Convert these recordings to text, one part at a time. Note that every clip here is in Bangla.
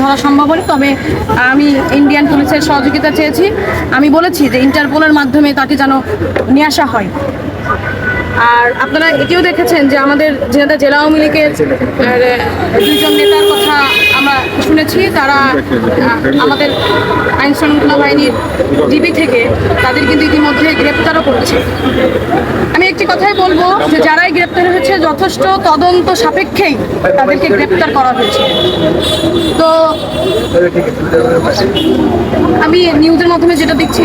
ধরা সম্ভব হয়নি তবে আমি ইন্ডিয়ান পুলিশের সহযোগিতা চেয়েছি। আমি বলেছি যে ইন্টারপোলের মাধ্যমে তাকে যেন নিয়ে আসা হয়। আর আপনারা এটিও দেখেছেন যে আমাদের জেলা আওয়ামী লীগের দুইজন নেতার কথা আমরা শুনেছি, তারা আমাদের আইন শৃঙ্খলা বাহিনীর ডিবি থেকে তাদের কিন্তু ইতিমধ্যে গ্রেপ্তারও করেছে। আমি একটি কথাই বলব যে যারাই গ্রেপ্তার হয়েছে, যথেষ্ট তদন্ত সাপেক্ষেই তাদেরকে গ্রেপ্তার করা হয়েছে। তো আমি নিউজের মাধ্যমে যেটা দেখছি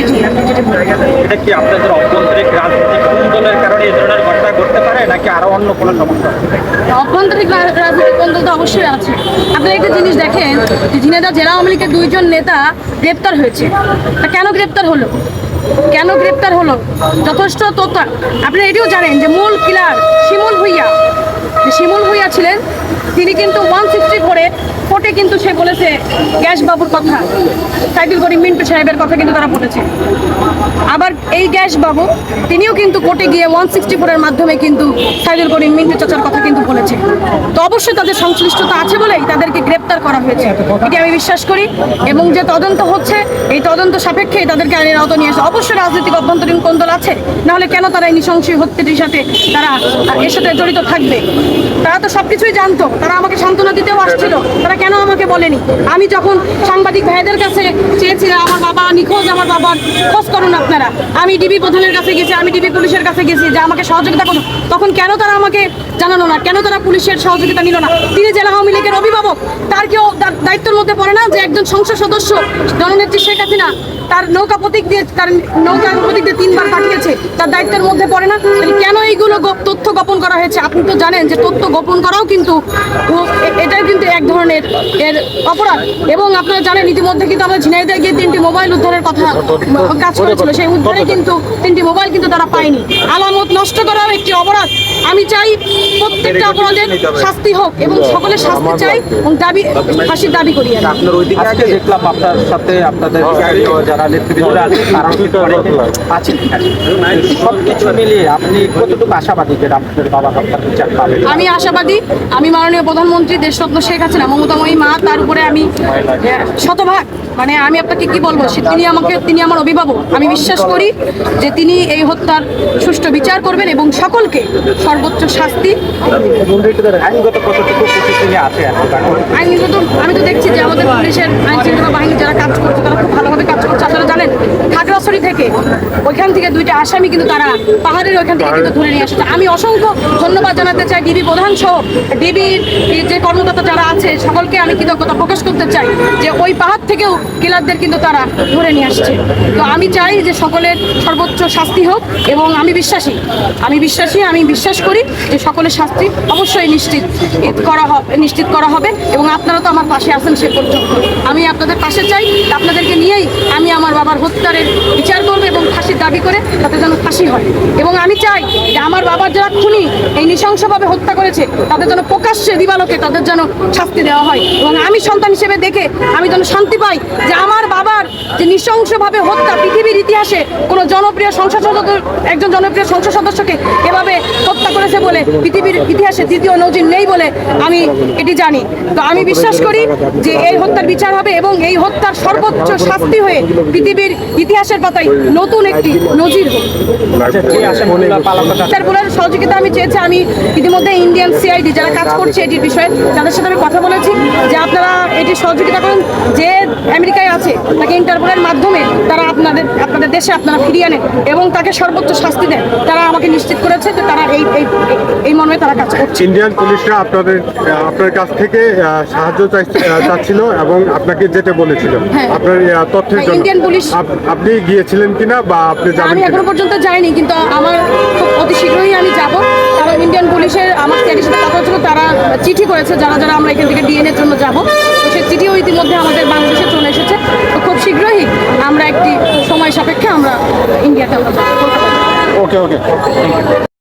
যেটা বললেন। এটা কি আপনাদের অভ্যন্তরিক রাজনৈতিক কুন্দলের কারণে এই ঘটতে পারে নাকি আরও অন্য কোনো সমস্যা অভ্যন্তরীণ রাজনৈতিক কন্দল তো অবশ্যই আছে। আপনি একটা জিনিস দেখেন যে ঝিনাইদহ জেলা আওয়ামী লীগের দুইজন নেতা গ্রেপ্তার হয়েছে। তা কেন গ্রেপ্তার হলো? কেন গ্রেপ্তার হলো? যথেষ্ট তথ্য। আপনারা এটিও জানেন যে মূল কিলার শিমুল ভুইয়া শিমুল ভুইয়া ছিলেন, তিনি কিন্তু ওয়ান সিক্সটি ফোরে কোর্টে কিন্তু সে বলেছে, গ্যাস বাবুর কথা। সাইদুল করিম মিন্টু সাহেবের কথা কিন্তু তারা বলেছে। আবার এই গ্যাস বাবু, তিনিও কিন্তু কোর্টে গিয়ে ওয়ান সিক্সটি ফোরের মাধ্যমে কিন্তু সাইদুল করিম মিন্টু চাচার কথা কিন্তু বলেছে। তো অবশ্যই তাদের সংশ্লিষ্টতা আছে বলেই তাদেরকে গ্রেপ্তার করা হয়েছে। এটি আমি বিশ্বাস করি এবং যে তদন্ত হচ্ছে, এই তদন্ত সাপেক্ষে তাদেরকে আইনের আওতা নিয়ে আসে। অবশ্যই রাজনৈতিক অভ্যন্তরীণ কোন্দল আছে? নাহলে কেন তারা এই নৃশংস হত্যাটির সাথে তারা এর সাথে জড়িত থাকবে? তারা তো সব কিছুই জানতো। তারা আমাকে সান্ত্বনা দিতেও আসছিল। তারা কেন আমাকে বলেনি? আমি যখন সাংবাদিক ভাইদের কাছে চেয়েছিলাম, আমার বাবা নিখোঁজ, আমার বাবার খোঁজ করুন আপনারা। আমি ডিবি প্রধানের কাছে গেছি, আমি ডিবি পুলিশের কাছে গেছি যে আমাকে সহযোগিতা করুন। তখন কেন তারা আমাকে জানানো না? কেন তারা পুলিশের সহযোগিতা নিল না? তিনি জেলা আওয়ামী লীগের অভিভাবক। তার কেউ দায়িত্বের মধ্যে পড়ে না যে একজন সংসদ সদস্য, জননেত্রী শেখ হাসিনা, তার নৌকা প্রতীক দিয়ে তার নৌকা তিনবার পাঠিয়েছে তার দায়িত্বের মধ্যে পড়ে না। কেন এইগুলো গোপ তথ্য গোপন করা হয়েছে। আপনি তো জানেন যে তথ্য গোপন করাও কিন্তু এটাই কিন্তু এক ধরনের এর অপরাধ। এবং আপনারা জানেন ইতিমধ্যে কিন্তু আমরা ঝিনাইদহে গিয়ে তিনটি মোবাইল উদ্ধারের কথা কাজ করেছিল। সেই উদ্ধারে কিন্তু তিনটি মোবাইল কিন্তু তারা পায়নি। আলামত নষ্ট করাও একটি অপরাধ। আমি চাই প্রত্যেকটা অপরাধের শাস্তি হোক এবং সকলের শাস্তি চাই এবং দাবি ফাঁসির দাবি করি। আপনার ওইদিকে আজকে দেখলাম আপনার সাথে আপনাদের যারা নেতৃবৃন্দ আছে তারাও কিন্তু অনেকে আছেন। সব কিছু মিলিয়ে আপনি কতটুকু আশাবাদী আমি আশাবাদী, আমি মাননীয় প্রধানমন্ত্রী দেশরত্ন শেখ হাসিনা মমতাময়ী মা, তার উপরে আমি শতভাগ। মানে আমি আপনাকে কি বলব তিনি আমাকে, তিনি আমার অভিভাবক। আমি বিশ্বাস করি যে তিনি এই হত্যার সুষ্ঠু বিচার করবেন এবং সকলকে সর্বোচ্চ শাস্তি আইনগত আমি তো দেখছি যে আমাদের পুলিশের আইন শৃঙ্খলা বাহিনী যারা কাজ করছে তারা খুব ভালোভাবে কাজ করছে আপনারা জানেন খাগড়াছড়ি থেকে ওইখান থেকে দুইটা আসামি কিন্তু তারা পাহাড়ের ওইখান থেকে কিন্তু ধরে নিয়ে আসছে। আমি অসংখ্য ধন্যবাদ জানাতে চাই ডিবি প্রধান সহ। ডিবির যে কর্মকর্তা যারা আছে, সকলকে আমি কৃতজ্ঞতা প্রকাশ করতে চাই যে ওই পাহাড় থেকেও কিলারদের কিন্তু তারা ধরে নিয়ে আসছে। তো আমি চাই যে সকলের সর্বোচ্চ শাস্তি হোক এবং আমি বিশ্বাসী। আমি বিশ্বাসী, আমি বিশ্বাস করি যে সকলের শাস্তি অবশ্যই নিশ্চিত করা হবে নিশ্চিত করা হবে এবং আপনারা তো আমার পাশে আছেন সে পর্যন্ত। আমি আপনাদের পাশে চাই। আপনাদেরকে নিয়েই আমি আমার বাবার হত্যারের বিচার করব এবং ফাঁসির দাবি করে তাতে যেন ফাঁসি হয়। এবং আমি চাই যে আমার বাবার যারা খুনি এই নৃশংসভাবে হত্যা করেছে, তাদের যেন প্রকাশ্যে দিবালোকে তাদের যেন শাস্তি দেওয়া হয়। এবং আমি সন্তান হিসেবে দেখে আমি যেন শান্তি পাই যে আমার বাবার যে নৃশংসভাবে হত্যা পৃথিবীর ইতিহাসে কোনো জনপ্রিয় সংসদ সদস্য একজন জনপ্রিয় সংসদ সদস্যকে এভাবে হত্যা করেছে বলে পৃথিবীর ইতিহাসে দ্বিতীয় নজির নেই বলে আমি এটি জানি। তো আমি বিশ্বাস করি যে এই হত্যার বিচার হবে এবং এই হত্যার সর্বোচ্চ শাস্তি হয়ে পৃথিবীর ইতিহাসের পাতায় নতুন একটি নজির হোক। বিচারগুলোর সহযোগিতা আমি চেয়েছি। আমি ইতিমধ্যে ইন্ডিয়ান সিআইডি যারা কাজ করছে এটির বিষয়ে তাদের সাথে আমি কথা বলেছি। যে আপনারা এটি সহযোগিতা করুন যে আমেরিকায় আছে তাকে ইন্টারপোলের মাধ্যমে তারা আপনাদের আপনাদের দেশে আপনারা ফিরিয়ে আনেন এবং তাকে সর্বোচ্চ শাস্তি দেন। তারা আমাকে নিশ্চিত করেছে যে তারা এই এই এই মর্মে তারা কাজ করছে। ইন্ডিয়ান পুলিশরা আপনাদের আপনার কাছ থেকে সাহায্য চাচ্ছিল এবং আপনাকে যেতে বলেছিল। হ্যাঁ। আপনার তথ্যের হ্যাঁ, জন্য। ইন্ডিয়ান পুলিশ- আপনি গিয়েছিলেন কিনা বা আপনি আমি? এখনও পর্যন্ত যাইনি কিন্তু আমার খুব অতি শীঘ্রই আমি যাব। কারণ ইন্ডিয়ান পুলিশের আমার স্যারের সাথে কথা হচ্ছিল তারা চিঠি করেছে যারা যারা আমরা এখান থেকে ডিএনএ এর জন্য যাব। তো সেই চিঠিও ইতিমধ্যে আমাদের বাংলাদেশে চলে এসেছে তো খুব শীঘ্রই আমরা একটি